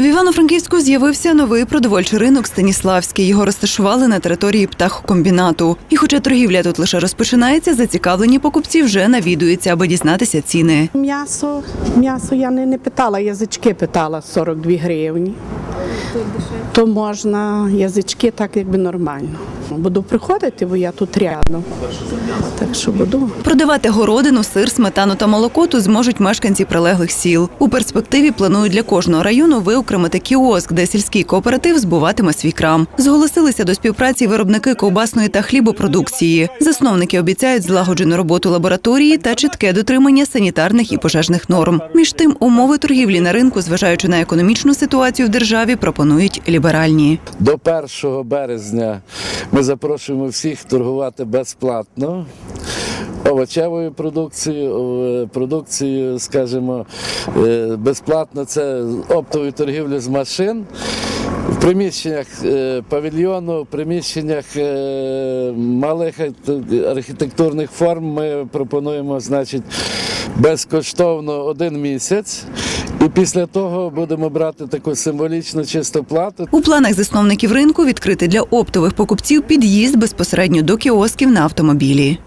В Івано-Франківську з'явився новий продовольчий ринок Станіславський. Його розташували на території птахокомбінату. І хоча торгівля тут лише розпочинається, зацікавлені покупці вже навідуються, аби дізнатися ціни. М'ясо, м'ясо я не, не питала, язички питала 42 гривні. То можна язички так якби нормально. Буду приходити, бо я тут рядом. Так що буду. Продавати городину, сир, сметану та молоко тут зможуть мешканці прилеглих сіл. У перспективі планують для кожного району виокремити кіоск, де сільський кооператив збуватиме свій крам. Зголосилися до співпраці виробники ковбасної та хлібопродукції. Засновники обіцяють злагоджену роботу лабораторії та чітке дотримання санітарних і пожежних норм. Між тим, умови торгівлі на ринку, зважаючи на економічну ситуацію в державі, пропонують ліберальні. До 1 березня ми запрошуємо всіх торгувати безплатно. Овочевою продукцією, е, продукцією, скажімо, е, безплатно це оптовою торгівлею з машин. В приміщеннях е, павільйону, в приміщеннях малих архітектурних форм ми пропонуємо, значить, безкоштовно один місяць. І після того будемо брати таку символічну чисту плату. У планах засновників ринку відкрити для оптових покупців під'їзд безпосередньо до кіосків на автомобілі.